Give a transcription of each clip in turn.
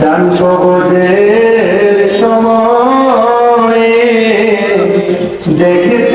জানপদের সময়ে দেখতে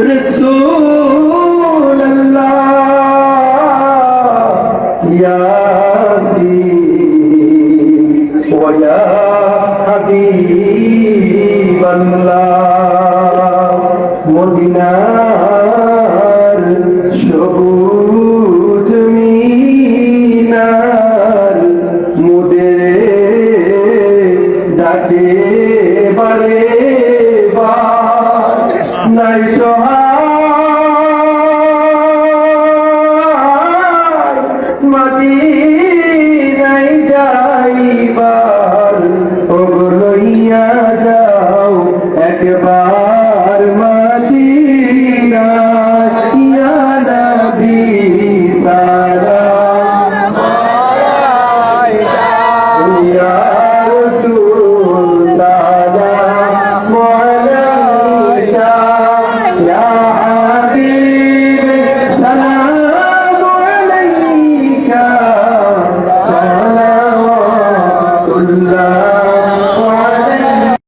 رسول الله يا سيدي ويا حبيب الله মদিনার সবুজ মিনার মুদের ডাকে বারে বার নাই সহায় একবার মদিনা ইয়া নবী সারা ইয়া রাসূল